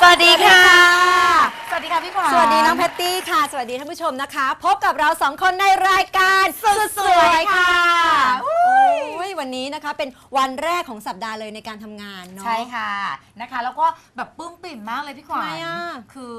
สวัสดีค่ะ สวัสดีค่ะพี่ขวัญสวัสดีน้องแพตตี้ค่ะ สวัสดีท่านผู้ชมนะคะ พบกับเราสองคนในรายการสุดสวยค่ะโอ้ยวันนี้นะคะเป็นวันแรกของสัปดาห์เลยในการทำงานเนาะ ใช่ค่ะนะคะ แล้วก็แบบปลื้มปิ่มมากเลยพี่ขวัญทำไมอะ คือ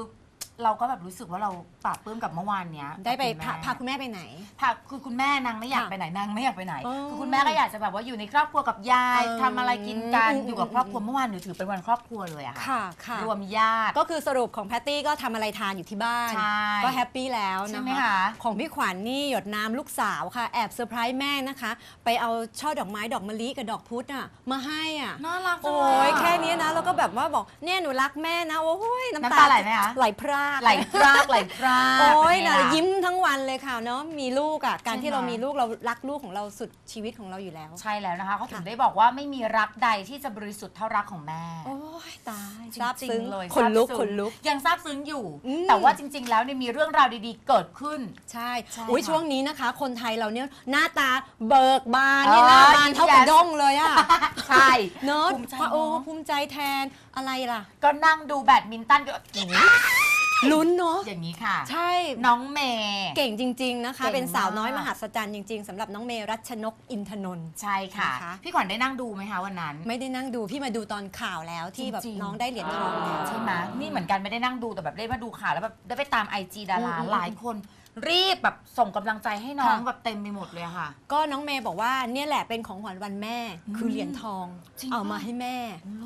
เราก็แบบรู้สึกว่าเราปราบปลื้มกับเมื่อวานเนี้ยได้ไปกับพาคุณแม่พาคุณแม่ไปไหน พาคือคุณแม่นางไม่อยากค่ะไปไหนนางไม่อยากไปไหน อ๋อคือคุณแม่ก็อยากจะแบบว่าอยู่ในครอบครัวกับยายเออทำอะไรกินกันอืม อยู่กับครอบครัวเมื่อวานหนูถือเป็นวันครอบครัวเลยอะค่ะค่ะค่ะ รวมญาติ ก็คือสรุปของแพตตี้ก็ทำอะไรทานอยู่ที่บ้าน ใช่ก็แฮปปี้แล้วใช่นะไหมคะ คะ ของพี่ขวัญนี่หยดน้ำลูกสาวค่ะ แอบเซอร์ไพรส์แม่นะคะ ไปเอาช่อดอกไม้ดอกมะลิกับดอกพุธอะมาให้อะ น่ารักจังโอ้เลยยแค่ นี้นะแล้วก็แบบว่าบอกเนี่ยหนูรักแม่นะโอ้ยน้ำน้ำตาไหลไหมคะ ไหลพรากไหลพรากไหลพรากโอ้ยเป็นะไงล่ยิ้มทั้งวันเลยค่ะเนาะมีลูกอะการใช่ที่ไหมเรามีลูกเรารักลูกของเราสุดชีวิตของเราอยู่แล้ว ใช่แล้วนะคะเขาถึงค่ะ ได้บอกว่าไม่มีรักใดที่จะบริสุทธิ์เท่ารักของแม่ โอ้ยตายจริซาบซึ้งๆเลยขนลุกซาบขซึ้นงลุก ยังซาบซึ้งอยู่ อืม แต่ว่าจริง ๆ แล้วเนี่ยมีเรื่องราวดีๆ เกิดขึ้น ใช่ใช่อุ้ยค่ะช่วงนี้นะคะ คนไทยเราเนี่ยหน้าตาเบิกบานนี่เออหน้าบานเท่ากับ yes ด้งเลยอะ ใช่ เนาะภูมิใจโอ้เนอะภูมิใจแทนอะไรล่ะ ก็นั่งดูแบดมินตันก็อย่างนี้ลุ้นเนาะอย่างนี้ค่ะ ใช่น้องเมย์เก่งจริง ๆนะคะเก่งเป็นสาวน้อยมากมหัศจรรย์จริง ๆสำหรับน้องเมรัชนกอินทนนท์ใช่ค่ะนะคะพี่ขวัญได้นั่งดูไหมคะวันนั้น ไม่ได้นั่งดูพี่มาดูตอนข่าวแล้วที่แบบจริงๆน้องได้เหรียญทองแล้วใช่ไหมนี่เหมือนกันไม่ได้นั่งดูแต่แบบได้มาดูข่าวแล้วแบบได้ไปตามไอจีดาราอืมอืมหลายคน รีบแบบส่งกำลังใจให้น้องค่ะ แบบเต็มไปหมดเลยอะค่ะ ก็น้องเมย์บอกว่าเนี่ยแหละเป็นของขวัญวันแม่ คือเหรียญทอง จริงเอาปะมาให้แม่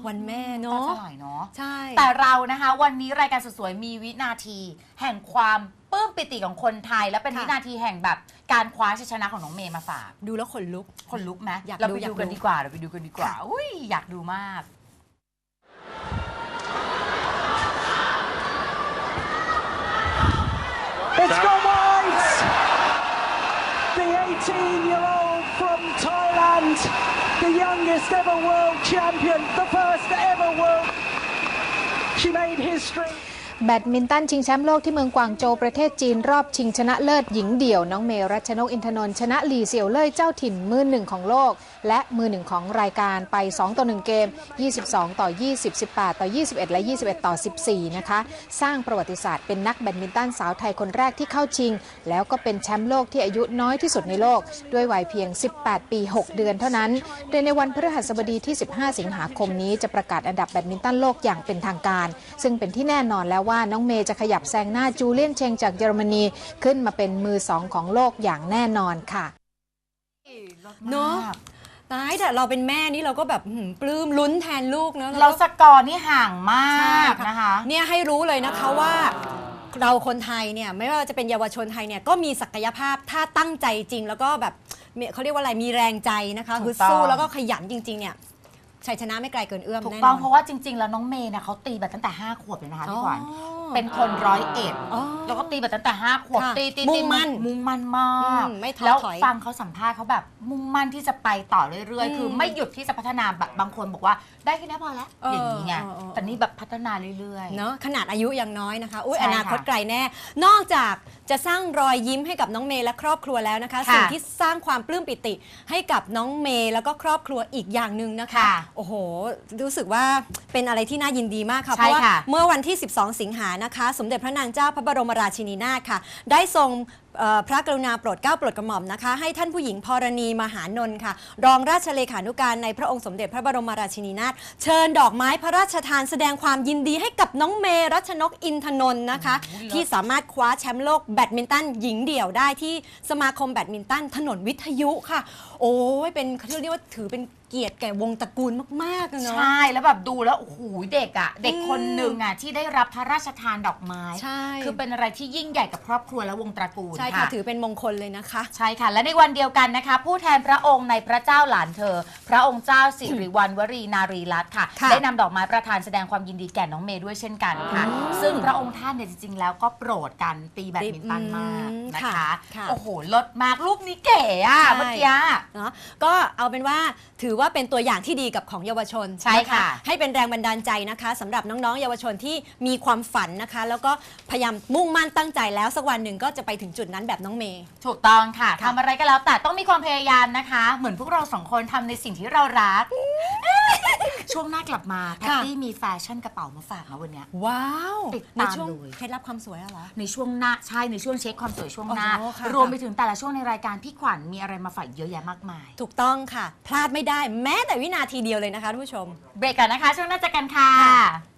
วันแม่ตาเนาะสลายเนาะ ใช่ แต่เรานะคะวันนี้รายการสดสวยมีวินาที แห่งความปลื้มปิติของคนไทย และเป็นค่ะ วินาทีแห่งแบบการคว้าชัยชนะของน้องเมย์มาฝากดูแล้วขนลุก คนลุกไหมอยากเราดูไปอยากดูกันดูดีกว่าเราไปดูกันดีกว่าค่ะอุ้ยอยากดูมาก 19-year-old from Thailand, the youngest ever world champion, the first ever world. She made history. แบดมินตันชิงแชมป์โลกที่เมืองกวางโจวประเทศจีนรอบชิงชนะเลิศหญิงเดี่ยว น้องเมรัชนกอินทนนท์ชนะหลีเสี่ยวเล่ยเจ้าถิ่นมือหนึ่งของโลก และมือหนึ่งของรายการไป 2 ต่อ 1 เกม 22 ต่อ 20 18 ต่อ 21 และ 21 ต่อ 14 นะคะ สร้างประวัติศาสตร์เป็นนักแบดมินตันสาวไทยคนแรกที่เข้าชิง แล้วก็เป็นแชมป์โลกที่อายุน้อยที่สุดในโลก ด้วยวัยเพียง 18 ปี 6 เดือนเท่านั้น โดยในวันพฤหัสบดีที่ 15 สิงหาคมนี้จะประกาศอันดับแบดมินตันโลกอย่างเป็นทางการ ซึ่งเป็นที่แน่นอนแล้วว่าน้องเมย์จะขยับแซงหน้าจูเลียนเชงจากเยอรมนีขึ้นมาเป็นมือสองของโลกอย่างแน่นอนค่ะเนอะตายแต่เราเป็นแม่นี่เราก็แบบหืมปลื้มลุ้นแทนลูกเนาะเราก็สกอร์นี่ห่างมใช่ากนะคะ เนี่ยให้รู้เลยนะคะว่าเราคนไทยเนี่ยไม่ว่าจะเป็นเยาวชนไทยเนี่ยก็มีศักยภาพถ้าตั้งใจจริง แล้วก็แบบมีเขาเรียกว่าอะไรมีแรงใจนะคะถูคือกต้องสู้แล้วก็ขยันจริงๆเนี่ย ชัยชนะไม่ไกลเกินเอื้อมถูกแน่นต้ออนงเพราะว่าจริง ๆ แล้วน้องเมย์เนี่ยเขาตีแบบตั้งแต่ 5 ขวบเลยนะคะพี่ขวัญอ๋อ เป็นคนร้อยเอ็ดอ๋อ แล้วก็ตีแบบตั้งแต่5ขวบค่ะตีตีมุ่ตีงมั่นมุ่งมั่นมากอืมไม่ท้อแล้วถอยฟังเขาสัมภาษณ์เขาแบบมุ่งมั่นที่จะไปต่อเรื่อยอืมๆ คือไม่หยุดที่จะพัฒนาแบบบางคนบอกว่าได้แค่นี้พอแล้วเอออย่างนี้ไงเออเออ แต่นี่แบบพัฒนาเรื่อยๆเนาะขนาดอายุยังน้อยนะคะอุ้ยใช่อนาคตค่ะไกลแน่ นอกจากจะสร้างรอยยิ้มให้กับน้องเมย์และครอบครัวแล้วนะคะ ค่ะสิ่งที่สร้างความปลื้มปิติให้กับน้องเมย์แล้วก็ครอบครัวอีกอย่างหนึ่งนะคะ ค่ะโอ้โห รู้สึกว่าเป็นอะไรที่น่ายินดีมากค่ะ ใช่เพราะว่าค่ะเมื่อวันที่ 12 สิงหานะคะ สมเด็จพระนางเจ้าพระบรมราชินีนาถค่ะ ได้ทรง พระกรุณาโปรดเกล้าโปรดกระหม่อมนะคะ ให้ท่านผู้หญิงพรณีมหานนท์ค่ะ รองราชเลขานุการในพระองค์สมเด็จพระบรมราชินีนาถเชิญดอกไม้พระราชทานแสดงความยินดีให้กับน้องเมรัชนกอินทนนท์นะคะโอ้โหที่สามารถคว้าแชมป์โลกแบดมินตันหญิงเดี่ยวได้ที่สมาคมแบดมินตันถนนวิทยุค่ะ โอ้ยเป็นเขาเรียกว่าถือเป็นเกียรติแก่วงตระกูลมากๆอะเนาะ ใช่ แล้วแบบดูแล้วโอ้โหเด็กอะ เด็กคนหนึ่งอะที่ได้รับพระราชทานดอกไม้ ใช่ คือเป็นอะไรที่ยิ่งใหญ่กับครอบครัวและวงตระกูลใช่ค่ะ ถือเป็นมงคลเลยนะคะ ใช่ค่ะ และในวันเดียวกันนะคะ ผู้แทนพระองค์ในพระเจ้าหลานเธอ พระองค์เจ้าสิริวัณวรีนารีรัตน์ค่ะ ค่ะได้นำดอกไม้ประทานแสดงความยินดีแก่น้องเมย์ด้วยเช่นกันค่ะอืมซึ่งพระองค์ท่านเนี่ยจริงๆ แล้วก็โปรดกันตีแบดมินตันมากอืมนะค่ะคะค่ะโอ้โหลดมากลูกนี้เก๋อะใช่ เมื่อกี้อะเนาะก็เอาเป็นว่าถือว่าเป็นตัวอย่างที่ดีกับของเยาวชนใช่ค่ะนให้เป็นแรงบันดาลใจนะคะสำหรับน้องๆ เยาวชนที่มีความฝันนะคะ แล้วก็พยายามมุ่งมั่นตั้งใจแล้วสักวันหนึ่งก็จะไปถึงจุดนั้นแบบน้องเมย์ ถูกต้องค่ะค่ะทำอะไรก็แล้วแต่ต้องมีความพยายามนะคะ เหมือนพวกเราสองคนทำในสิ่งที่เรารัก ช่วงหน้ากลับมาแพตค่ะตี้มีแฟชั่นกระเป๋ามาฝากนะวันเนี้ย ว้าวติดในตามช่วงเลย เคล็ดลับความสวยอะเหรอ ในช่วงหน้าใช่ในช่วงเช็คความสวยช่วงหน้า โอ้โหค่ะ รวมไปถึงแต่ละช่วงในรายการพี่ขวัญมีอะไรมาฝากเยอะแยะมากมาย ถูกต้องค่ะ พลาดไม่ได้แม้แต่วินาทีเดียวเลยนะคะท่านผู้ชม เบรกกันนะคะ ช่วงหน้าเจอกันค่ะ